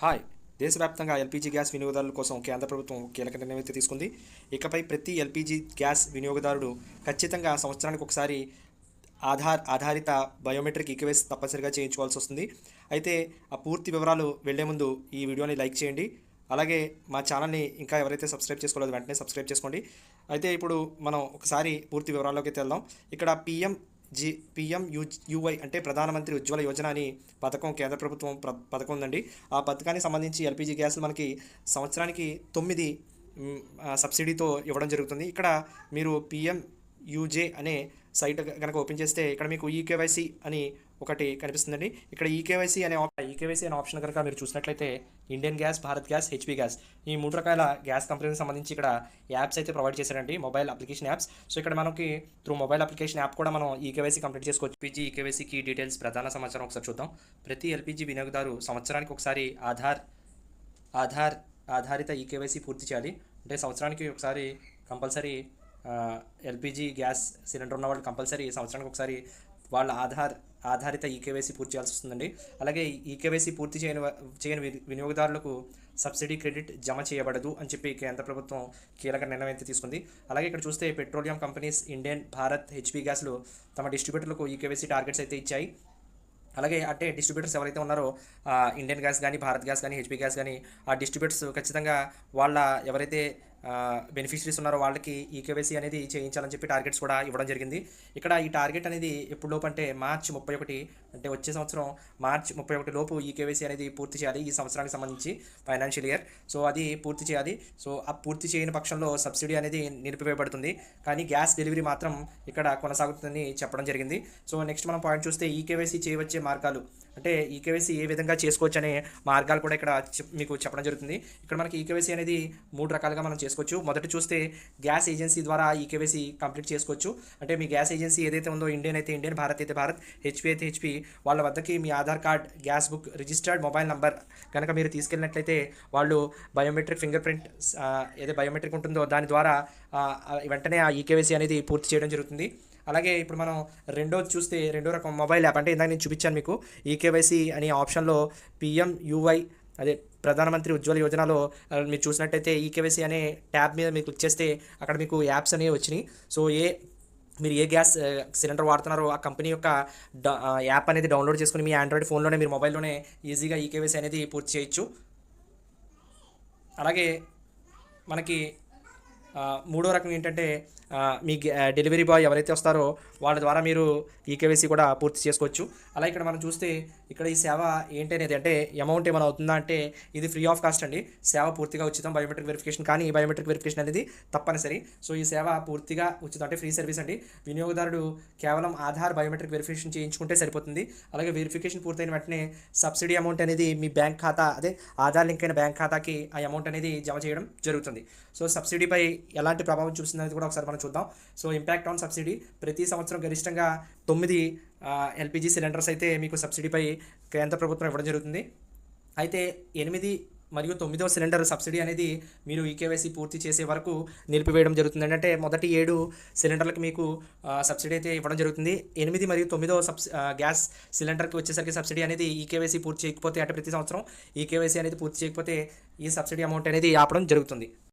Hi. దేశవ్యాప్తంగా LPG gas వినియోగదారుల కోసం కేంద్ర ప్రభుత్వం కీలక నిర్ణయం అయితే తీసుకుంది. ఇకపై ప్రతి ఎల్పీజీ గ్యాస్ వినియోగదారుడు ఖచ్చితంగా సంవత్సరానికి ఒకసారి ఆధార్ ఆధారిత బయోమెట్రిక్ ఈకేవైస్ తప్పనిసరిగా చేయించుకోవాల్సి వస్తుంది. అయితే ఆ పూర్తి వివరాలు వెళ్ళే ముందు ఈ వీడియోని లైక్ చేయండి. అలాగే మా ఛానల్ని ఇంకా ఎవరైతే సబ్స్క్రైబ్ చేసుకోలేదు వెంటనే సబ్స్క్రైబ్ చేసుకోండి. అయితే ఇప్పుడు మనం ఒకసారి పూర్తి వివరాల్లోకి వెళ్దాం. ఇక్కడ PM G PM U UY అంటే ప్రధానమంత్రి ఉజ్వల యోజన అని పథకం కేంద్ర ప్రభుత్వం పథకం ఉందండి. ఆ పథకానికి సంబంధించి ఎల్పిజి గ్యాస్లు మనకి సంవత్సరానికి తొమ్మిది సబ్సిడీతో ఇవ్వడం జరుగుతుంది. ఇక్కడ మీరు పిఎం యూజే అనే సైట్ కనుక ఓపెన్ చేస్తే ఇక్కడ మీకు ఈకేవైసీ అని ఒకటి కనిపిస్తుందండి. ఇక్కడ ఈకేవైసీ అనే ఈకేవైసీ అనే ఆప్షన్ కనుక మీరు చూసినట్లయితే Indian gas Bharat gas HP gas ఈ మూడు రకాల గ్యాస్ కంపెనీకి సంబంధించి ఇక్కడ యాప్స్ అయితే ప్రొవైడ్ చేశారండి. Mobile application apps. సో ఇక్కడ మనకి త్రూ మొబైల్ అప్లికేషన్ యాప్ కూడా మనం ఈకేవైసీ కంప్లీట్ చేసుకోవచ్చు. ఎల్పీజీ ఈకేవైసీకి డీటెయిల్స్ ప్రధాన సమాచారం ఒకసారి చూద్దాం. ప్రతి ఎల్పీజీ వినియోగదారు సంవత్సరానికి ఒకసారి ఆధార్ ఆధార్ ఆధారిత ఈకేవైసీ పూర్తి చేయాలి. అంటే సంవత్సరానికి ఒకసారి కంపల్సరీ ఎల్పిజి గ్యాస్ సిలిండర్ ఉన్న వాళ్ళు కంపల్సరీ సంవత్సరానికి ఒకసారి వాళ్ళ ఆధార్ ఆధారిత ఈకేవైసీ పూర్తి చేయాల్సి వస్తుందండి. అలాగే ఈకేవైసీ పూర్తి చేయని చేయని వి- వినియోగదారులకు సబ్సిడీ క్రెడిట్ జమ చేయబడదు అని చెప్పి కేంద్ర ప్రభుత్వం కీలక నిర్ణయం అయితే తీసుకుంది. అలాగే ఇక్కడ చూస్తే petroleum companies Indian Bharat HP గ్యాస్లు తమ డిస్ట్రిబ్యూటర్లకు ఈకేవైసీ టార్గెట్స్ అయితే ఇచ్చాయి. అలాగే అంటే డిస్ట్రిబ్యూటర్స్ ఎవరైతే ఉన్నారో ఇండియన్ గ్యాస్ కానీ భారత్ గ్యాస్ కానీ హెచ్పి గ్యాస్ కానీ ఆ డిస్ట్రిబ్యూటర్స్ ఖచ్చితంగా వాళ్ళ ఎవరైతే బెనిఫిషరీస్ ఉన్నారో వాళ్ళకి ఈ కేవైసీ అనేది చేయించాలని చెప్పి టార్గెట్స్ కూడా ఇవ్వడం జరిగింది. ఇక్కడ ఈ టార్గెట్ అనేది ఎప్పుడు లోపు అంటే మార్చి ముప్పై ఒకటి అంటే వచ్చే సంవత్సరం మార్చి ముప్పై ఒకటి లోపు ఈ కేవైసీ అనేది పూర్తి చేయాలి ఈ సంవత్సరానికి సంబంధించి ఫైనాన్షియల్ ఇయర్ సో అది పూర్తి చేయాలి. సో ఆ పూర్తి చేయని పక్షంలో సబ్సిడీ అనేది నిలిపివేయబడుతుంది. కానీ గ్యాస్ డెలివరీ మాత్రం ఇక్కడ కొనసాగుతుందని చెప్పడం జరిగింది. సో నెక్స్ట్ మనం పాయింట్ చూస్తే ఈ కేవైసీ చేయవచ్చే మార్గాలు. అంటే ఈ కేవైసీ ఏ విధంగా చేసుకోవచ్చు అనే మార్గాలు కూడా ఇక్కడ చెప్- మీకు చెప్పడం జరుగుతుంది. ఇక్కడ మనకి ఈ కేవైసీ అనేది మూడు రకాలుగా మనం చేసుకోవచ్చు. మొదట చూస్తే గ్యాస్ ఏజెన్సీ ద్వారా ఈ కేవైసీ కంప్లీట్ చేసుకోవచ్చు. అంటే మీ గ్యాస్ ఏజెన్సీ ఏదైతే ఉందో ఇండియన్ అయితే ఇండియన్ భారత్ అయితే భారత్ హెచ్పి అయితే హెచ్పి వాళ్ళ వద్దకి మీ Aadhaar card gas book registered mobile number కనుక మీరు తీసుకెళ్ళినట్లయితే వాళ్ళు బయోమెట్రిక్ ఫింగర్ ప్రింట్ ఏదో బయోమెట్రిక్ ఉంటుందో దాని ద్వారా ఆ, వెంటనే ఆ ఈకేవైసీ అనేది పూర్తి చేయడం జరుగుతుంది. అలాగే ఇప్పుడు మనం రెండోది చూస్తే రెండో రకం మొబైల్ యాప్ అంటే ఇందాక నేను చూపించాను మీకు. ఈకేవైసీ అనే ఆప్షన్లో పిఎం యూవై అదే ప్రధానమంత్రి ఉజ్వల యోజనలో మీరు చూసినట్టయితే ఈకేవైసీ అనే ట్యాబ్ మీద మీరు క్లిక్ చేస్తే అక్కడ మీకు యాప్స్ అనేవి వచ్చినాయి. సో ఏ మీరు ఏ గ్యాస్ సిలిండర్ వాడుతున్నారో ఆ కంపెనీ యొక్క యాప్ అనేది డౌన్లోడ్ చేసుకుని మీ ఆండ్రాయిడ్ ఫోన్లోనే మీరు మొబైల్లోనే ఈజీగా ఈకేవైసీ అనేది పూర్తి చేయొచ్చు. అలాగే మనకి మూడో రకం ఏంటంటే మీ గ్యా- డెలివరీ బాయ్ ఎవరైతే వస్తారో వాళ్ళ ద్వారా మీరు ఈకేవైసీ కూడా పూర్తి చేసుకోవచ్చు. అలా ఇక్కడ మనం చూస్తే ఇక్కడ ఈ సేవ ఏంటి అనేది అంటే అమౌంట్ ఏమైనా అవుతుందా అంటే ఇది ఫ్రీ ఆఫ్ కాస్ట్ అండి. సేవ పూర్తిగా ఉచితం బయోమెట్రిక్ వెరిఫికేషన్ కానీ బయోమెట్రిక్ వెరిఫికేషన్ అనేది తప్పనిసరి. సో ఈ సేవ పూర్తిగా ఉచితం అంటే ఫ్రీ సర్వీస్ అండి. వినియోగదారుడు కేవలం ఆధార్ బయోమెట్రిక్ వెరిఫికేషన్ చేయించుకుంటే సరిపోతుంది. అలాగే వెరిఫికేషన్ పూర్తయిన వెంటనే సబ్సిడీ అమౌంట్ అనేది మీ బ్యాంక్ ఖాతా అదే ఆధార్ లింక్ అయిన బ్యాంక్ ఖాతాకి ఆ అమౌంట్ అనేది జమ చేయడం జరుగుతుంది. సో సబ్సిడీపై ఎలాంటి ప్రభావం చూస్తుంది అనేది కూడా ఒకసారి మనం చూద్దాం. సో ఇంపాక్ట్ ఆన్ సబ్సిడీ ప్రతి సంవత్సరం గరిష్టంగా తొమ్మిది ఎల్పిజి సిలిండర్స్ అయితే మీకు సబ్సిడీపై కేంద్ర ప్రభుత్వం ఇవ్వడం జరుగుతుంది. అయితే ఎనిమిది మరియు తొమ్మిదో సిలిండర్ సబ్సిడీ అనేది మీరు ఈకేవైసీ పూర్తి చేసే వరకు నిలిపివేయడం జరుగుతుంది. అంటే మొదటి ఏడు సిలిండర్లకు మీకు సబ్సిడీ అయితే ఇవ్వడం జరుగుతుంది. ఎనిమిది మరియు తొమ్మిదో సబ్సి గ్యాస్ సిలిండర్కి వచ్చేసరికి సబ్సిడీ అనేది ఈకేవైసీ పూర్తి చేయకపోతే అంటే ప్రతి సంవత్సరం ఈకేవైసీ అనేది పూర్తి చేయకపోతే ఈ సబ్సిడీ అమౌంట్ అనేది ఆపడం జరుగుతుంది.